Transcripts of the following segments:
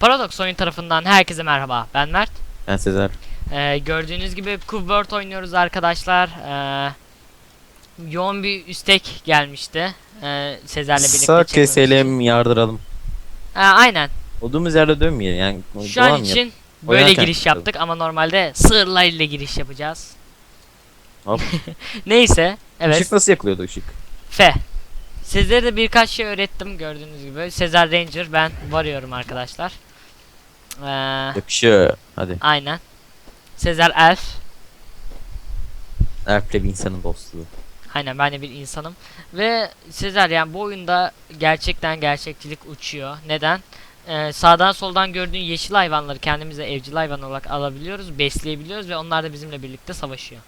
Paradox oyun tarafından herkese merhaba. Ben Mert. Ben Sezer. Ee, gördüğünüz gibi Cubeword oynuyoruz arkadaşlar. Ee, yoğun bir üstek gelmişti. Ee, Sezer'le birlikte Sağ çekmemiz için. keselim yardıralım. Ee, aynen. Olduğumuz yerde dönmeyelim yani. Şu an devam yap. için böyle Oynarken giriş yapalım. yaptık ama normalde sığırlarıyla giriş yapacağız. Hop. Neyse. Evet. Işık nasıl yakılıyordu ışık? F. Sizlere de birkaç şey öğrettim gördüğünüz gibi. Sezer Ranger ben varıyorum arkadaşlar. Ee, Yakışıyor. Hadi. aynen. Sezer Elf. Erkle bir insanın dostluğu. Aynen ben de bir insanım. Ve Sezer yani bu oyunda gerçekten gerçekçilik uçuyor. Neden? Ee, sağdan soldan gördüğün yeşil hayvanları kendimize evcil hayvan olarak alabiliyoruz, besleyebiliyoruz ve onlar da bizimle birlikte savaşıyor.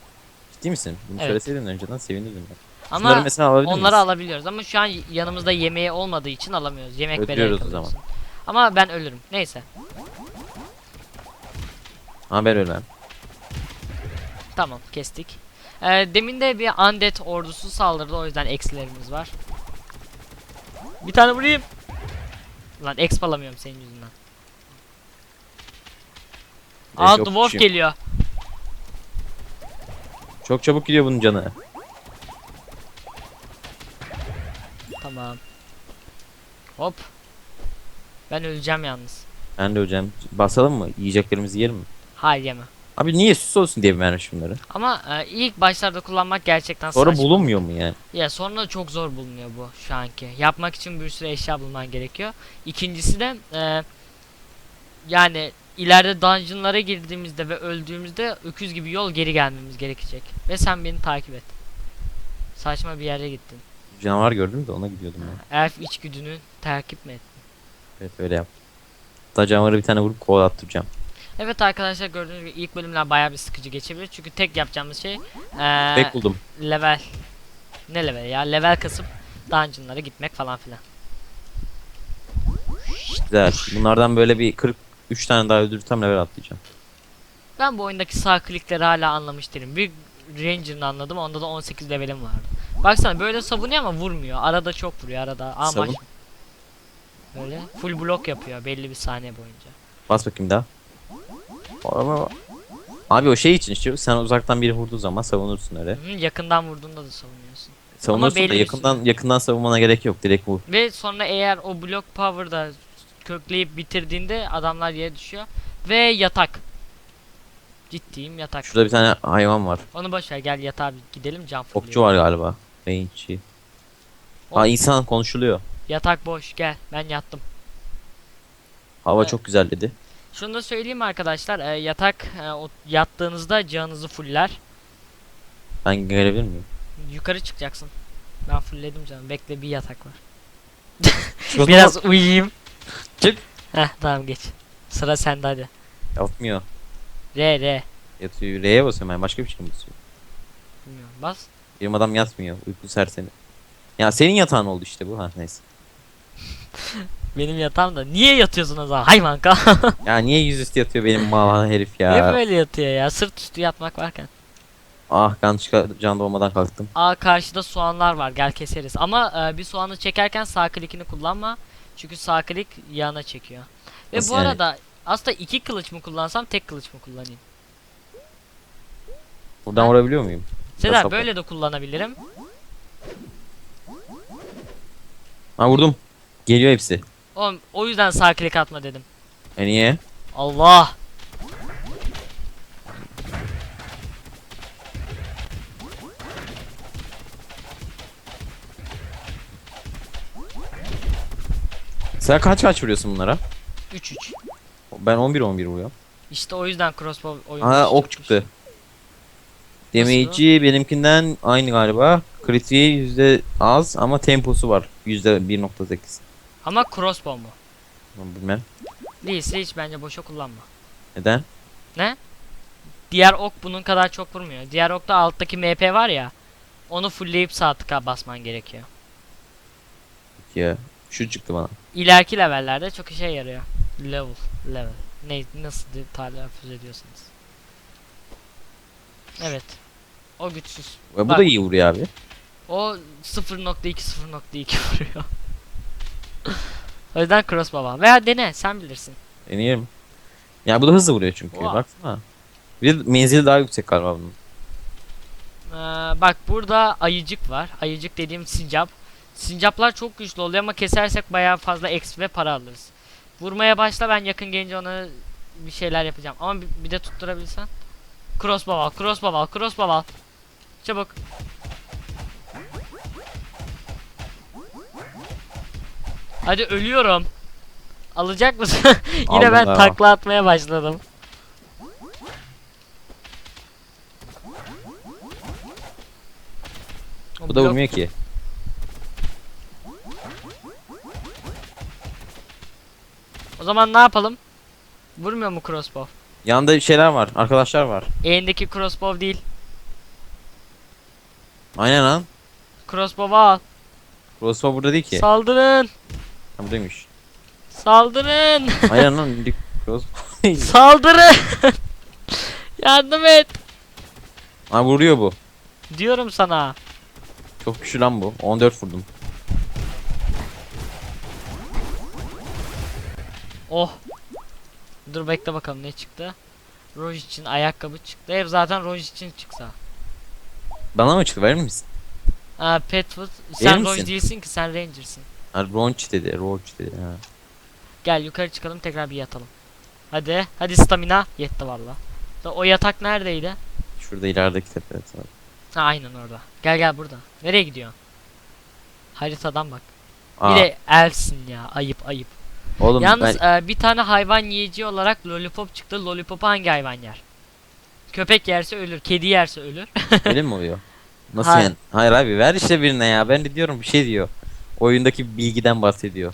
Ciddi misin? Bunu Evet. söyleseydin önceden sevinirdim ben. Ama mesela alabilir onları miyiz? alabiliyoruz ama şu an yanımızda yemeği olmadığı için alamıyoruz. Yemek vererek o alıyorsun. zaman. Ama ben ölürüm. Neyse. Ha ben. Tamam kestik. Ee, demin de bir undead ordusu saldırdı o yüzden eksilerimiz var. Bir tane vurayım. Lan exp alamıyorum senin yüzünden. Aa Çok dwarf küçüğüm. geliyor. Çok çabuk gidiyor bunun canı. Tamam. Hop. Ben öleceğim yalnız. Ben de öleceğim. Basalım mı? Yiyeceklerimizi yiyelim mi? Hayır yeme. Abi niye süs olsun diye mi vermiş bunları? Ama e, ilk başlarda kullanmak gerçekten Sonra saçma. bulunmuyor mu yani? Ya sonra çok zor bulunuyor bu şu anki. Yapmak için bir sürü eşya bulman gerekiyor. İkincisi de e, yani ileride dungeonlara girdiğimizde ve öldüğümüzde öküz gibi yol geri gelmemiz gerekecek. Ve sen beni takip et. Saçma bir yere gittin. Canavar gördüm de ona gidiyordum ben. Elf içgüdünü takip mi et? Evet öyle yap. Hatta canavarı bir tane vurup kovalattıracağım. Evet arkadaşlar gördüğünüz gibi ilk bölümler bayağı bir sıkıcı geçebilir. Çünkü tek yapacağımız şey e, Tek buldum. level. Ne level ya? Level kasıp dungeonlara gitmek falan filan. Güzel. Bunlardan böyle bir 43 tane daha öldürürsem level atlayacağım. Ben bu oyundaki sağ klikleri hala anlamış değilim. Bir Ranger'ını anladım. Onda da 18 levelim vardı. Baksana böyle savunuyor ama vurmuyor. Arada çok vuruyor arada. Aa, Savun. Böyle full blok yapıyor belli bir saniye boyunca. Bas bakayım daha. Ama Abi o şey için işte sen uzaktan biri vurduğu zaman savunursun öyle. Hı, yakından vurduğunda da savunuyorsun. Savunursun da bir yakından yakından savunmana gerek yok. Direkt vur. Ve sonra eğer o blok power'da kökleyip bitirdiğinde adamlar yere düşüyor. Ve yatak. Ciddiyim yatak. Şurada bir tane hayvan var. Onu boş ver gel yatağa gidelim can Okçu fırlıyor. var galiba. Beyinçi. Aa insan konuşuluyor. Yatak boş gel ben yattım. Hava Evet. çok güzel dedi. Şunu da söyleyeyim arkadaşlar e, yatak e, o, yattığınızda canınızı fuller. Ben gelebilir miyim? Yukarı çıkacaksın. Ben fullledim canım bekle bir yatak var. Biraz uyuyayım. Çık. Heh tamam geç. Sıra sende hadi. Yapmıyor. R R. Yatıyor. R'ye basıyorum ben. Başka bir şey mi basıyorum? Bilmiyorum bas. Benim adam yatmıyor. Uyku serseni. Ya senin yatağın oldu işte bu. Ha neyse. Benim yatağımda niye yatıyorsun o zaman hayvan ka? Ya niye yüzüstü yatıyor benim mal herif Niye ya. böyle yatıyor ya sırt üstü yatmak varken. Ah kan can doğmadan kalktım. Aa karşıda soğanlar var gel keseriz. Ama e, bir soğanı çekerken sağ klikini kullanma. Çünkü sağ klik yağına çekiyor. Ve Nasıl bu yani? arada aslında iki kılıç mı kullansam tek kılıç mı kullanayım? Buradan Ha? vurabiliyor muyum? Kasap böyle de kullanabilirim. Ha vurdum. Geliyor hepsi. O, o yüzden sağ klik atma dedim. E niye? Allah. Sen kaç kaç vuruyorsun bunlara? 3-3. Ben 11 11 vuruyorum. İşte o yüzden crossbow oyunu. Ha ok çıktı. Damage'i benimkinden aynı galiba. Kritiği yüzde az ama temposu var. Yüzde 1.8. Ama crossbow mu? Bilmem. Değilse hiç bence boşa kullanma. Neden? Diğer ok bunun kadar çok vurmuyor. Diğer okta alttaki MP var ya. Onu fullleyip sağ tıka basman gerekiyor. Ya şu çıktı bana. İleriki levellerde çok işe yarıyor. Level, level. Ne nasıl telaffuz ediyorsunuz? Evet. O güçsüz. Ve bu Bak. da iyi vuruyor abi. O 0.2 0.2 vuruyor. O yüzden crossbow al. Veya dene sen bilirsin. Deneyelim. Ya bu da hızlı vuruyor çünkü. Oha. Baksana. Bir de menzili daha yüksek galiba bunun. Ee, bak burada ayıcık var. Ayıcık dediğim sincap. Sincaplar çok güçlü oluyor ama kesersek bayağı fazla X ve para alırız. Vurmaya başla ben yakın gelince ona bir şeyler yapacağım. Ama bir, bir de tutturabilsen. Crossbow al, crossbow al, crossbow al. Çabuk. Hadi ölüyorum. Alacak mısın? Yine Aldım ben galiba. takla atmaya başladım. O Bu da blok- vurmuyor ki. O zaman ne yapalım? Vurmuyor mu crossbow? Yanında şeyler var. Arkadaşlar var. Elindeki crossbow değil. Aynen lan. Crossbow al. Crossbow burada değil ki. Saldırın. Ha, buradaymış. Saldırın. Aynen lan. dik-. Saldırın. Yardım et. ha vuruyor bu. Diyorum sana. Çok güçlü lan bu. 14 vurdum. Oh. Dur bekle bakalım ne çıktı. Roj için ayakkabı çıktı. Ev zaten Roj için çıksa. Bana mı çıktı verir misin? Aa, Petfoot. Sen Roj değilsin ki sen Ranger'sın. Ha, Ronch dedi. Ronch dedi. Ha. Gel yukarı çıkalım tekrar bir yatalım. Hadi. Hadi stamina. Yetti valla. O yatak neredeydi? Şurada ilerideki tepede. tabii. Ha aynen orada. Gel gel burada. Nereye gidiyorsun? Haritadan bak. Aa, Bir de elfsin ya. Ayıp ayıp. oğlum Yalnız ben e, bir tane hayvan yiyici olarak lollipop çıktı. Lollipop'u hangi hayvan yer? Köpek yerse ölür. Kedi yerse ölür. öyle mi oluyor? Nasıl Hayır. yani? Hayır abi ver işte birine ya. Ben de diyorum bir şey diyor. Oyundaki bilgiden bahsediyor.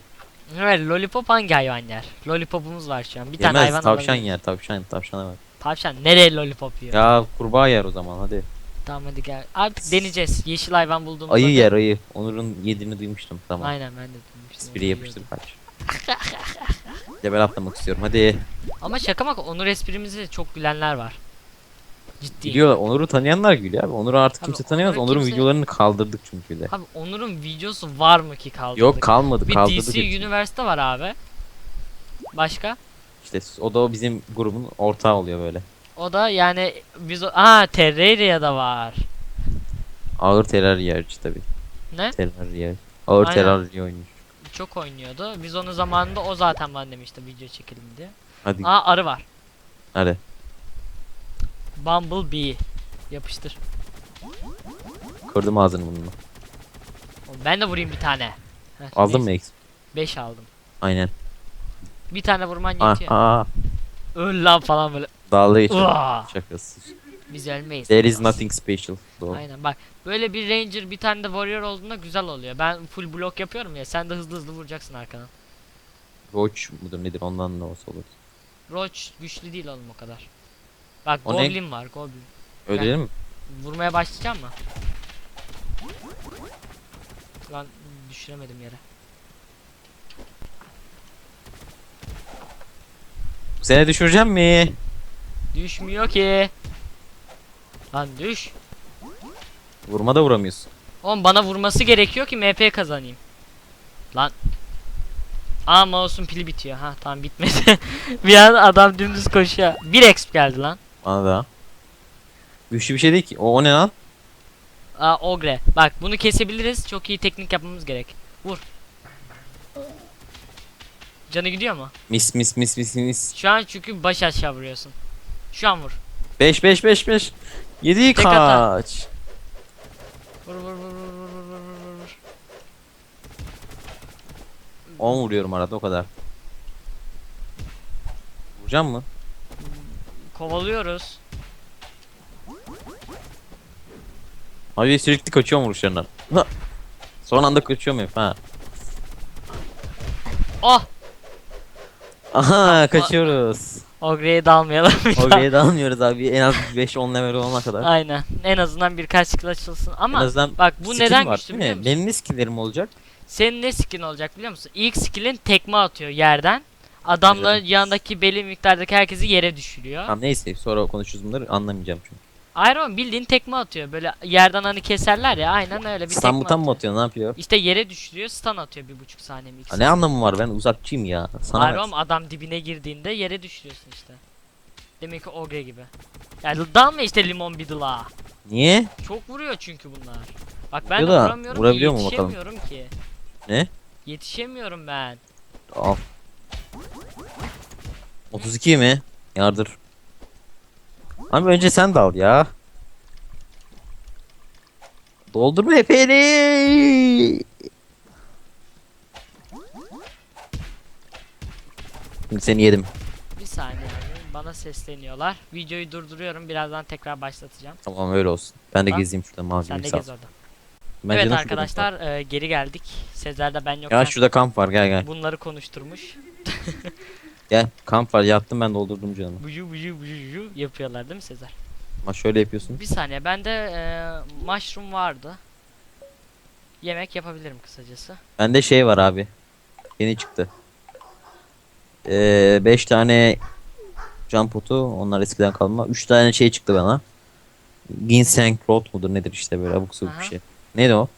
evet lollipop hangi hayvan yer? Lollipopumuz var şu an. Bir tane Yemez hayvan tavşan alabilir. yer tavşan tavşana ver. Tavşan nereye lollipop yiyor? Ya kurbağa yer o zaman hadi. Tamam hadi gel. Artık deneyeceğiz. Yeşil hayvan bulduğumuzda. Ayı yer ayı. Onur'un yediğini duymuştum tamam. Aynen ben de duymuştum. Espri yapıştır kaç. Level atlamak istiyorum hadi. Ama şaka maka Onur esprimize çok gülenler var. Ciddi. Gülüyor Onur'u tanıyanlar gülüyor abi. Onur'u artık Abi kimse tanıyamaz. Onur'u Onur'un kimse- videolarını kaldırdık çünkü de. Abi Onur'un videosu var mı ki kaldırdık? Yok kalmadı Bir kaldırdık. DC hepsini. Universe'de var abi. Başka? İşte o da o bizim grubun ortağı oluyor böyle. O da yani biz o... Aa Terraria'da var. Ağır teröriyerci tabi. Ne? Teröriyer. Ağır Aynen. oynuyor. Çok oynuyordu. Biz onu zamanında o zaten bana demişti video çekelim diye. Hadi Aa arı var. hadi. Bumblebee. Yapıştır. Kırdım ağzını bununla. Oğlum Ben de vurayım bir tane. Heh, Aldın mı neyse, X? beş aldım. Aynen. Bir tane vurman Aa, yetiyor. aa, Öl lan falan böyle. dalga geçiyor. Uaa. Şakası. Biz ölmeyiz. There is nothing special. Doğru. Aynen bak böyle bir ranger bir tane de warrior olduğunda güzel oluyor. Ben full blok yapıyorum ya sen de hızlı hızlı vuracaksın arkadan. Roach mudur nedir ondan ne olsa olur. Roach güçlü değil oğlum o kadar. Bak O ne? goblin var goblin. Değil mi? Vurmaya başlayacağım mı? Lan düşüremedim yere. Bu sene düşüreceğim mi? Düşmüyor ki. Lan düş. Vurma da vuramıyorsun. Oğlum bana vurması gerekiyor ki MP kazanayım. Lan. Aa mouse'un pili bitiyor. Ha tamam bitmedi. bir an adam dümdüz koşuyor. 1 exp geldi lan. Bana da. Güçlü bir şey değil ki. O, o ne lan? Aa ogre. Bak bunu kesebiliriz. Çok iyi teknik yapmamız gerek. Vur. Canı gidiyor mu? Mis mis mis mis mis. Şu an çünkü baş aşağı vuruyorsun. Şu an vur. 5 5 5 5. 7 Tek hata. kaç. Vur vur vur vur vur vur vur vur. 10 vuruyorum arada o kadar. Vuracağım mı? Kovalıyoruz. Abi sürekli kaçıyorum vuruşlarından. Son anda kaçıyorum hep ha. Oh! Aha kaçıyoruz. Ogre'ye dalmayalım bir daha. Oraya dalmıyoruz abi en az 5-10 level olana kadar. Aynen. En azından birkaç skill açılsın. en Ama azından bak bu skill neden var, güçlü değil biliyor mi? musun? Benim ne skillerim olacak? Senin ne skillin olacak biliyor musun? İlk skillin tekme atıyor yerden. Adamların Güzel. yanındaki belli miktardaki herkesi yere düşürüyor. Tamam neyse sonra konuşuruz bunları anlamayacağım çünkü. Iron bildiğin tekme atıyor. Böyle yerden hani keserler ya aynen öyle bir Stun tekme mutan mı atıyor. ne yapıyor? İşte yere düşürüyor stun atıyor bir buçuk saniye mi Ha, ne anlamı var ben uzakçıyım ya. Sana Iron adam dibine girdiğinde yere düşürüyorsun işte. Demek ki Ogre gibi. Yani dalma işte limon biddle'a. Niye? Çok vuruyor çünkü bunlar. Bak ben de Vuruyor da, vuramıyorum vurabiliyor ki mu bakalım? yetişemiyorum ki. Ne? Yetişemiyorum ben. Al. 32 mi? Yardır. Abi önce sen dal ya. Doldurma epeyini. Şimdi seni yedim. Bir saniye abi, bana sesleniyorlar. Videoyu durduruyorum birazdan tekrar başlatacağım. Tamam öyle olsun. Ben de Tamam. gezeyim şurada Sen de sal. gez orada. Ben evet canım şurada kamp var. arkadaşlar e, geri geldik. Sezer de ben yokken Ya şurada kamp var gel gel. bunları konuşturmuş. Gel kamp var yattım ben doldurdum canımı. Buju buju buju buju yapıyorlar değil mi Sezer? Ama şöyle yapıyorsun. Bir saniye bende e, mushroom vardı. Yemek yapabilirim kısacası. Bende şey var abi. Yeni çıktı. 5 tane cam potu. Onlar eskiden kalma. 3 tane şey çıktı bana. Ginseng rot mudur nedir işte böyle abuk sabuk bir şey. Neydi o?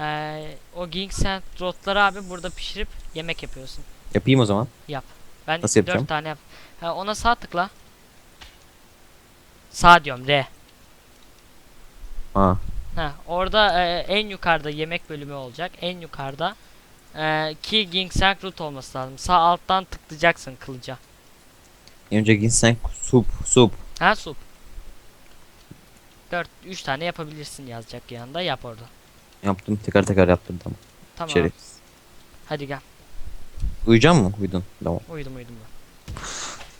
E, o ginseng rotları abi burada pişirip yemek yapıyorsun. Yapayım o zaman. Ben Nasıl yapacağım? 4 tane yap. Ha, ona sağ tıkla. Sağ diyorum R. Ha. Ha, orada e, en yukarıda yemek bölümü olacak. En yukarıda e, ki ginseng root olması lazım. Sağ alttan tıklayacaksın kılıca. Önce ginseng sup sup. Ha sup. 4 3 tane yapabilirsin yazacak yanında. Yap orada. Yaptım teker teker yaptım tamam. Tamam. Şerefsiz. Hadi gel. Uyuyacak mı? Uyudun. Tamam. Uyudum uyudum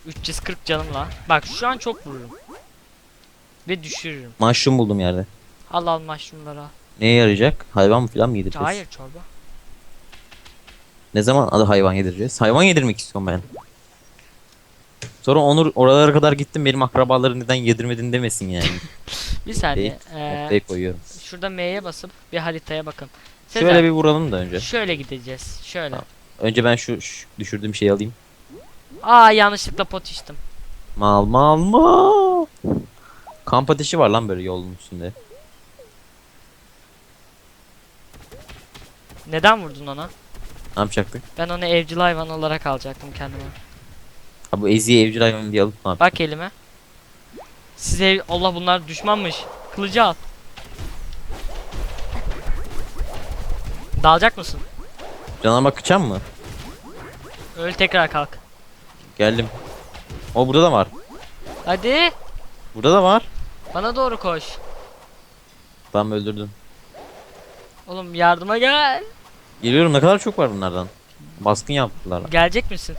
ben. 340 canımla. Bak şu an çok vururum. Ve düşürürüm. Mushroom buldum yerde. Al al mushroomları al. Neye yarayacak? Hayvan mı falan mı yedireceğiz? Hayır çorba. Ne zaman adı hayvan yedireceğiz? Hayvan yedirmek istiyorum ben. Sonra Onur oralara kadar gittim benim akrabaları neden yedirmedin demesin yani. Bir saniye. Ee, koyuyorum. şurada M'ye basıp bir haritaya bakın. Şöyle bir vuralım da önce. şöyle gideceğiz. Şöyle. Tamam. Önce ben şu, şu düşürdüğüm şeyi alayım. Aa yanlışlıkla pot içtim. Mal mal mal. Kamp ateşi var lan böyle yolun üstünde. Neden vurdun ona? Ne yapacaktık? Ben onu evcil hayvan olarak alacaktım kendime. Ha bu eziye evcil hayvan diye alıp ne yapacak? Bak elime. Size Allah bunlar düşmanmış. Kılıcı al. Dalacak mısın? Cana bakacağım mı? Öl tekrar kalk. Geldim. O burada da var. Hadi. Burada da var. Bana doğru koş. Tamam öldürdüm. Oğlum yardıma gel. Geliyorum ne kadar çok var bunlardan. Baskın yaptılar. Gelecek misin?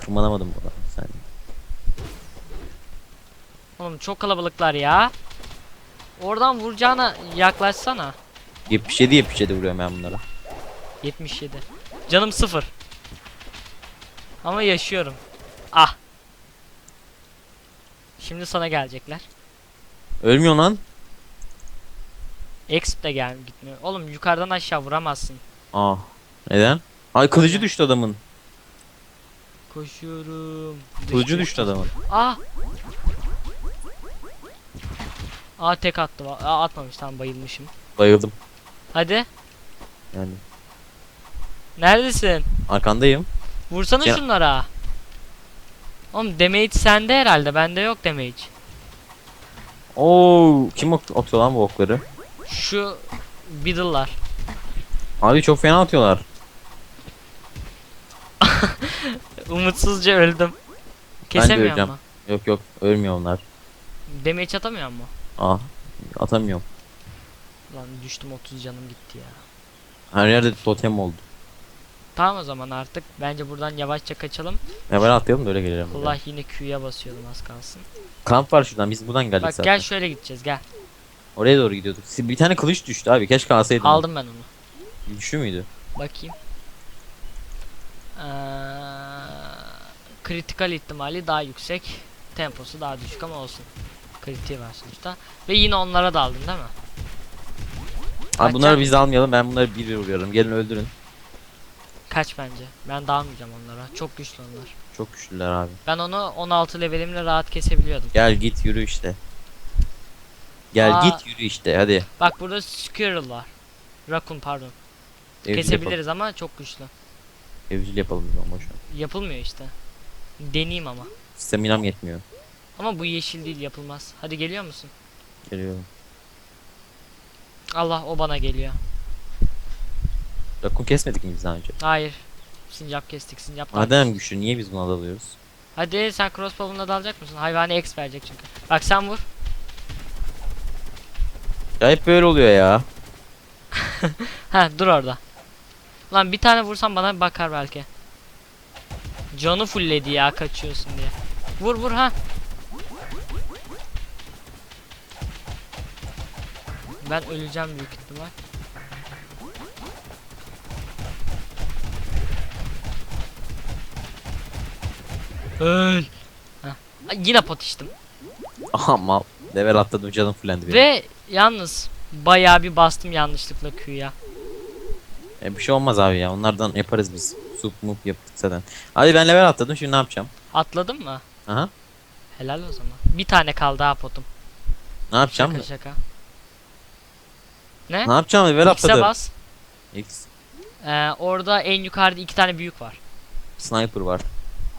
Tırmanamadım buna. Sen. Oğlum çok kalabalıklar ya. Oradan vuracağına yaklaşsana. 77 77 vuruyorum ben bunlara. 77. Canım sıfır. Ama yaşıyorum. Ah. Şimdi sana gelecekler. Ölmüyor lan. Exp de gel gitmiyor. Oğlum yukarıdan aşağı vuramazsın. Aa. Neden? Ay kılıcı düştü adamın. Koşuyorum. Kılıcı düştü adamın. Ah. Aa tek attı. Aa, atmamış tamam bayılmışım. Bayıldım. Hadi. Yani Neredesin? arkandayım. Vursana Ya- şunlara. Oğlum damage sende herhalde. Bende yok damage. Oo, kim ok- atıyor lan bu okları? Şu Biddle'lar. Abi çok fena atıyorlar. Umutsuzca öldüm. Kesemiyor öleceğim. mu? Yok yok ölmüyor onlar. Damage atamıyor mu? Ah atamıyorum. Lan düştüm 30 canım gitti ya. Her yerde totem oldu. Tamam o zaman artık bence buradan yavaşça kaçalım. Ya ben atlayalım da öyle gelelim. buraya. Allah yine Q'ya basıyordum az kalsın. Kamp var şuradan biz buradan geldik Bak zaten. gel şöyle gideceğiz gel. Oraya doğru gidiyorduk. Bir tane kılıç düştü abi keşke alsaydım. Aldım ben onu. Düştü müydü? Bakayım. Ee, kritikal ihtimali daha yüksek. Temposu daha düşük ama olsun. Kritiği var sonuçta. Ve yine onlara daldın değil mi? Abi bunları Kaçacak biz almayalım ben bunları bir bir vuruyorum. Gelin öldürün. Kaç bence. Ben dalmayacağım onlara. Çok güçlü onlar. Çok güçlüler abi. Ben onu 16 levelimle rahat kesebiliyordum. Gel git yürü işte. Gel Aa. git yürü işte hadi. Bak burada squirrel var. Raccoon pardon. Evcil. Kesebiliriz ama çok güçlü. Evcil yapalım biz ama boş ver. Yapılmıyor işte. Deneyeyim ama. Staminam yetmiyor. Ama bu yeşil değil yapılmaz. Hadi geliyor musun? Geliyorum. Allah o bana geliyor. Rakun kesmedik mi biz daha önce? Hayır. Sincap kestik. Sincap Madem güçlü niye biz buna dalıyoruz? Hadi sen crossbow'una dalacak mısın? Hayvani X verecek çünkü. Bak sen vur. Ya hep böyle oluyor ya. Ha dur orada. Lan bir tane vursam bana bakar belki. Canı fullledi ya kaçıyorsun diye. Vur vur ha. Ben öleceğim büyük ihtimal. Öl. Heh. Ay, Yine pot içtim. Aha mal. Level atladım canım fullendi benim. Ve yalnız bayağı bir bastım yanlışlıkla Q'ya. E, bir şey olmaz abi ya onlardan yaparız biz. Sup mup yaptık zaten. Hadi ben level atladım şimdi ne yapacağım? Atladın mı? Aha. Helal o zaman. Bir tane kaldı ha potum. Ne yapacağım? Şaka şaka. Ne? Ne yapacağım level X'e atladım. bas. X. Ee, orada en yukarıda iki tane büyük var. Sniper var.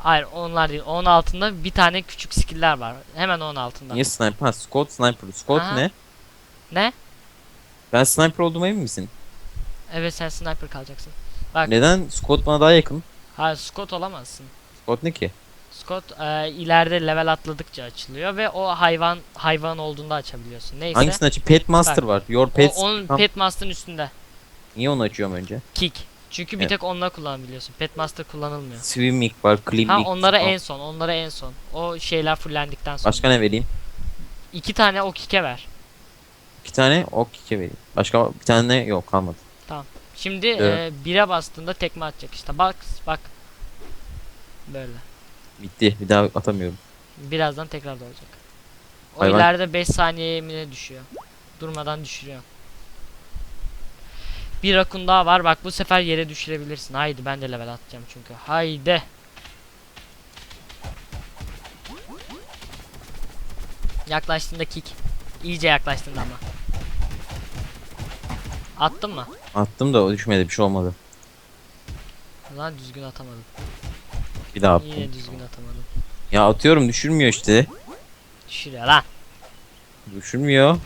Hayır onlar değil. Onun altında bir tane küçük skill'ler var. Hemen onun altında. Niye sniper? Ha Scott sniper. Scott Aha. ne? Ne? Ben sniper olduğuma emin misin? Evet sen sniper kalacaksın. Bak. Neden? Scott bana daha yakın. Hayır Scott olamazsın. Scott ne ki? Scott e, ileride level atladıkça açılıyor ve o hayvan hayvan olduğunda açabiliyorsun. Neyse. Hangisini açayım? Pet Master var. Your O, Pet. onun Tamam. Petmaster'ın üstünde. Niye onu açıyorum önce? Kick. Çünkü bir Evet. tek onunla kullanabiliyorsun. Petmaster kullanılmıyor. Swimming var. Climbing. Ha onlara Tamam. en son, onlara en son. O şeyler fullendikten sonra. Başka ne vereyim? İki tane o kick'e ver. İki tane ok kike vereyim. Başka bir tane yok kalmadı. Şimdi Evet. e, bire bastığında tekme atacak işte. Bak bak. Böyle. Bitti. Bir daha atamıyorum. Birazdan tekrar da olacak. O Hayvan- ileride 5 saniye mi ne düşüyor. Durmadan düşürüyor. Bir rakun daha var. Bak bu sefer yere düşürebilirsin. Haydi ben de level atacağım çünkü. Haydi. Yaklaştığında kick. İyice yaklaştığında ama. Attın mı? Attım da o düşmedi. Bir şey olmadı. Lan düzgün atamadım. Bir daha attım. Yine düzgün atamadım. Ya atıyorum düşürmüyor işte. Düşürüyor lan. Düşürmüyor.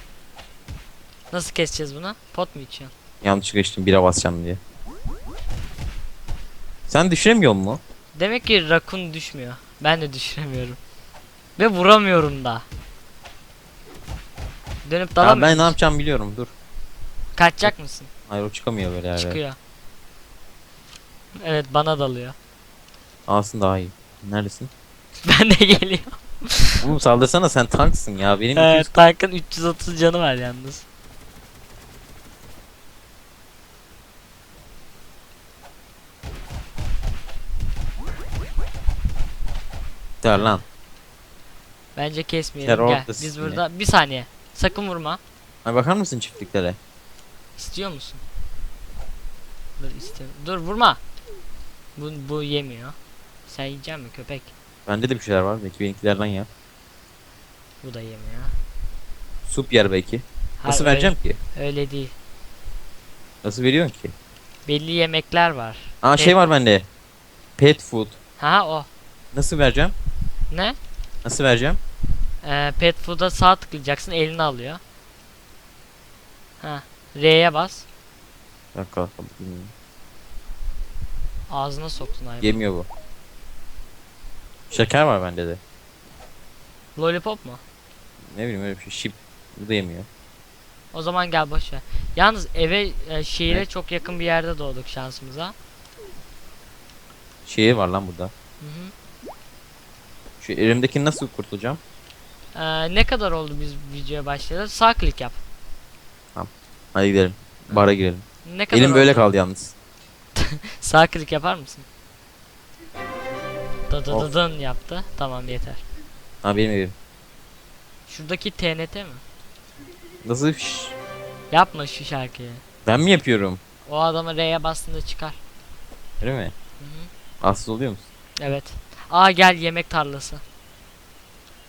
Nasıl keseceğiz bunu? Pot mu içiyorsun? Yanlışlıkla içtim bira basacağım diye. Sen düşüremiyor mu? Demek ki rakun düşmüyor. Ben de düşüremiyorum. Ve vuramıyorum da. Dönüp Ya dalamıyor ben ne yapacağım biliyorum dur. Kaçacak mısın? Hayır o çıkamıyor böyle yerlere. Çıkıyor. Evet bana dalıyor. Alsın daha iyi. Neredesin? Ben de geliyor. Oğlum saldırsana sen tanksın ya. Benim Evet tankın 330 canı var yalnız. Yeter lan. Bence kesmeyelim. Terör Gel. Biz burada bir saniye. Sakın vurma. Ay bakar mısın çiftliklere? İstiyor musun? Dur istiyorum. Dur vurma. Bu, bu yemiyor. Sen yiyecek mi köpek? Bende de bir şeyler var. Belki benimkilerden ya. Bu da yemiyor. Sup yer belki. Nasıl Hayır, vereceğim ki? Öyle, öyle değil. Nasıl veriyorsun ki? Belli yemekler var. Aa Pet- şey var bende. Pet food. Ha o. Nasıl vereceğim? Ne? Nasıl vereceğim? Ee, pet food'a sağ tıklayacaksın elini alıyor. Ha. R'ye bas. Dakika. bilmiyorum. Ağzına soktun hayvan. Yemiyor bu. Şeker var bende de. Lollipop mu? Ne bileyim öyle bir şey. Şip. Bu da yemiyor. O zaman gel boş ver. Yalnız eve e, şehire Ne? çok yakın bir yerde doğduk şansımıza. Şehir var lan burada. Hı hı. Şu elimdekini nasıl kurtulacağım? Ee, ne kadar oldu biz videoya başlayalı? Sağ klik yap. Hadi gidelim. Bara girelim. Ne kadar Elim böyle oldu? kaldı yalnız. Sağ klik yapar mısın? Da da Of. da dın yaptı. Tamam yeter. Ha benim evim. Şuradaki TNT mi? Nasıl? Şş, Yapma şu şarkıyı. Ben mi yapıyorum? O adama R'ye bastığında çıkar. Öyle mi? Hı hı. Rahatsız oluyor musun? Evet. Aa gel yemek tarlası.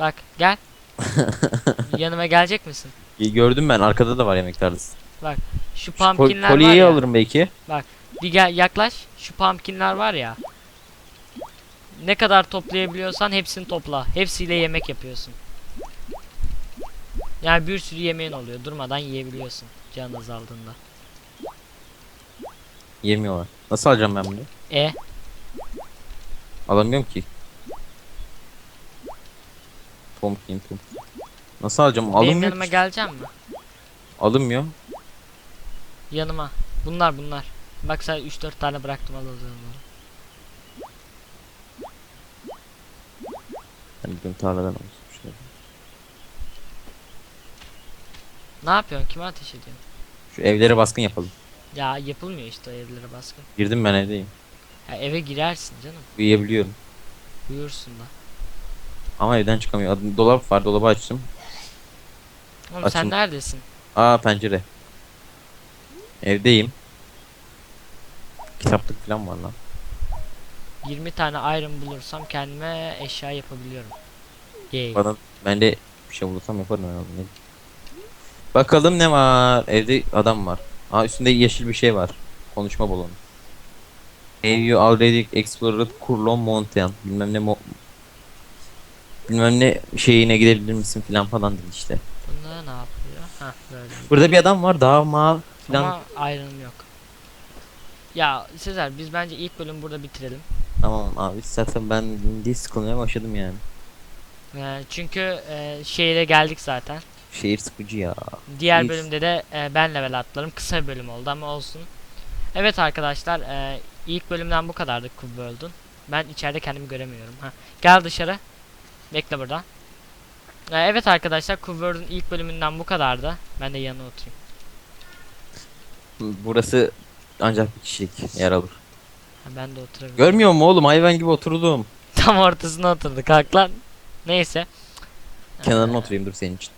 Bak gel. Yanıma gelecek misin? Gördüm ben arkada da var yemek tarlası. Şu Şu kol- pumpkinler var kolyeyi ya. alırım belki. Bir gel yaklaş. Şu pumpkinler var ya. Ne kadar toplayabiliyorsan hepsini topla. Hepsiyle yemek yapıyorsun. Yani bir sürü yemeğin oluyor. Durmadan yiyebiliyorsun. Canın azaldığında. Yemiyorlar. Nasıl alacağım ben bunu? E Alamıyorum ki. Pumpkin pumpkin. Nasıl alacağım? benim Alınmıyor yanıma ki. gelecek mi? Alınmıyor. Yanıma. Bunlar bunlar. Bak sen 3-4 tane bıraktım al onları. Ben bugün tarladan. Şöyle. Ne yapıyorsun? Kime ateş ediyorsun? Şu evlere baskın yapalım. Ya yapılmıyor işte o evlere baskın. Girdim ben evdeyim. Ya eve girersin canım. Uyuyabiliyorum. Uyursun da. Ama evden çıkamıyor. Adım- Dolap var. Dolabı açtım. Oğlum Açın. sen neredesin? Aa pencere. Evdeyim. Kitaplık falan var lan. 20 tane iron bulursam kendime eşya yapabiliyorum. Yay. Bana ben de bir şey bulursam yaparım herhalde. Ne? Bakalım ne var? Evde adam var. Aa üstünde yeşil bir şey var. Konuşma balonu. Have you already explored Kurlon Mountain? Bilmem ne mo Bilmem ne şeyine gidebilir misin falan falan dedi işte. Bunda ne yapıyor? Hah böyle. Burada bir adam var daha mal falan. Ama iron yok. Ya Sezer biz bence ilk bölüm burada bitirelim. Tamam abi zaten ben de sıkılmaya başladım yani. Ee, çünkü e, şehire geldik zaten. Şehir sıkıcı ya. Diğer Hiç. bölümde de e, ben level atlarım. Kısa bir bölüm oldu ama olsun. Evet arkadaşlar e, ilk bölümden bu kadardı World'un. Ben içeride kendimi göremiyorum. Ha. Gel dışarı. Bekle burada. E, evet arkadaşlar World'un ilk bölümünden bu kadardı. Ben de yanına oturayım. Burası ancak bir kişilik yer alır. Ha, ben de oturabilirim. Görmüyor mu oğlum hayvan gibi oturdum. Tam ortasına oturduk kalk lan. Neyse. Kenarına oturayım dur senin için.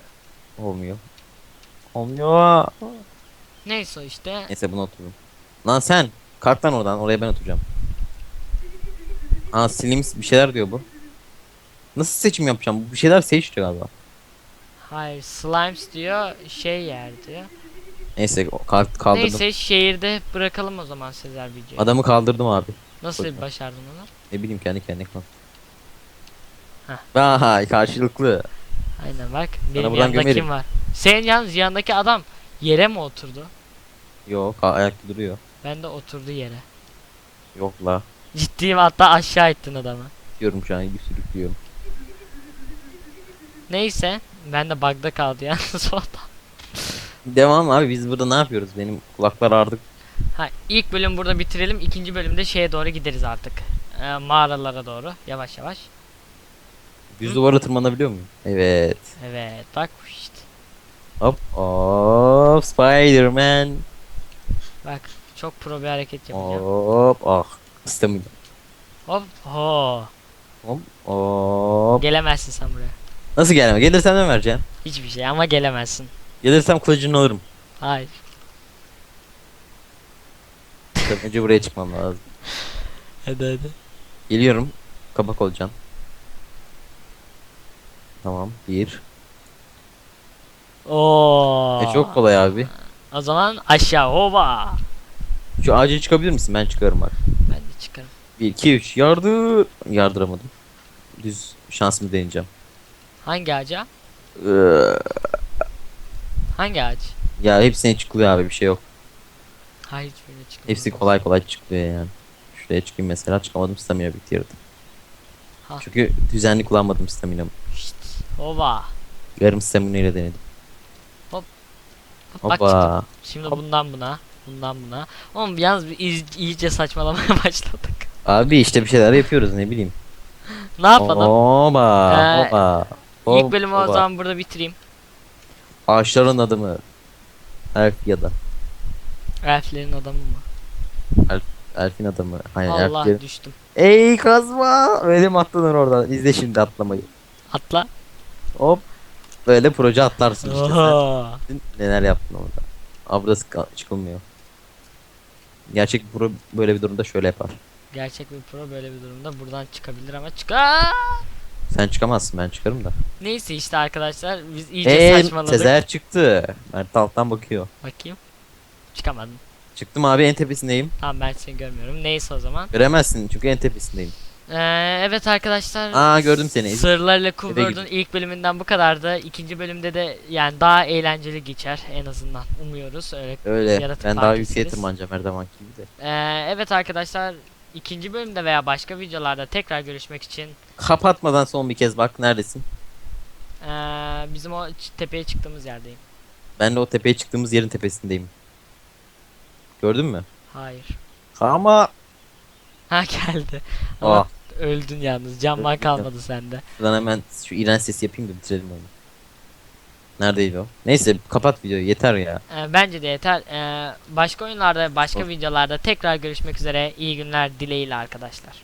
Olmuyor. Olmuyor. Neyse işte. Neyse buna otururum. Lan sen kalk lan oradan oraya ben oturacağım. Aa Slims bir şeyler diyor bu. Nasıl seçim yapacağım? Bir şeyler seç diyor galiba. Hayır slimes diyor şey yer diyor. Neyse kalk, kaldırdım. Neyse şehirde bırakalım o zaman Sezer videoyu. Adamı kaldırdım abi. Nasıl Bakın. başardın onu? Ne bileyim kendi kendine kalk. Vay karşılıklı. Aynen bak. Benim yanımda gömerim. kim var? Senin yalnız yanındaki adam yere mi oturdu? Yok ayakta duruyor. Ben de oturdu yere. Yok la. Ciddiyim hatta aşağı ettin adamı. Diyorum şu an sürüklüyorum. Neyse. Ben de bug'da kaldı yalnız o adam. Devam abi biz burada ne yapıyoruz? Benim kulaklar ağrıdı. Ha ilk bölüm burada bitirelim. İkinci bölümde şeye doğru gideriz artık. Ee, mağaralara doğru. Yavaş yavaş. Düz duvara tırmanabiliyor muyum? Evet. Evet bak işte. Hop hop Spider-Man. Bak çok pro bir hareket yapacağım. Hop ah. İstemiyorum. Hop ho. Hop hop. Gelemezsin sen buraya. Nasıl gelme? Gelirsem ne vereceksin? Hiçbir şey ama gelemezsin. Gelirsem kılıcını alırım. Hayır. Tabii Önce buraya çıkmam lazım. Hadi hadi. Geliyorum. Kapak olacaksın. Tamam. Bir. Oo. E çok kolay abi. O zaman aşağı hova. Şu ağaca çıkabilir misin? Ben çıkarım bak. Ben de çıkarım. 1 2 3 yardır. Yardıramadım. Düz şansımı deneyeceğim. Hangi ağaca? Iıı, Hangi ağaç? Ya hepsine çıkılıyor abi bir şey yok. Hayır hiçbirine çıkmadı. Hepsi kolay kolay çıkıyor yani. Şuraya çıkayım mesela çıkamadım stamina bitti yarıda. Ha. Çünkü düzenli kullanmadım staminamı. Şşt. Hova. Yarım stamina ile denedim. Hop, Bak çıktı. Hoppa. Şimdi bundan buna. Bundan buna. Oğlum yalnız bir iz- iyice saçmalamaya başladık. Abi işte bir şeyler yapıyoruz ne bileyim. ne yapalım? Oba. Ee, Oba. İlk bölümü o Oba. zaman burada bitireyim. Ağaçların adımı. Elf ya da. Elflerin adamı mı? Elfin adamı. Hayır Allah elflerin. düştüm. Ey kazma. Öyle atlanır oradan. İzle şimdi atlamayı. Atla. Hop. Böyle proje atlarsın işte sen. Neler yaptın orada. Abi burası çıkılmıyor. Gerçek bir pro böyle bir durumda şöyle yapar. Gerçek bir pro böyle bir durumda buradan çıkabilir ama çıkar. Sen çıkamazsın ben çıkarım da. Neyse işte arkadaşlar biz iyice Eee saçmaladık. Sezer çıktı. Mert alttan bakıyor. Bakayım. Çıkamadım. Çıktım abi en tepesindeyim. Tamam ben seni görmüyorum. Neyse o zaman. Göremezsin çünkü en tepesindeyim. Ee, evet arkadaşlar. Aa, gördüm seni. Sırlarla gidiyor. ilk bölümünden bu kadardı. İkinci bölümde de yani daha eğlenceli geçer en azından. Umuyoruz öyle. Öyle. Ben daha yükseğe tırmanacağım her zamanki gibi de. Ee, evet arkadaşlar ikinci bölümde veya başka videolarda tekrar görüşmek için Kapatmadan son bir kez bak neredesin? ee, bizim o tepeye çıktığımız yerdeyim. Ben de o tepeye çıktığımız yerin tepesindeyim. Gördün mü? Hayır. Ama Ha geldi. Ama ah, öldün yalnız. Canman kalmadı sende. ben hemen şu iğrenç sesi yapayım da bitirelim onu. Neredeydi o? Neyse kapat videoyu yeter ya. Ee, bence de yeter. Ee, başka oyunlarda, başka videolarda tekrar görüşmek üzere. İyi günler dileğiyle arkadaşlar.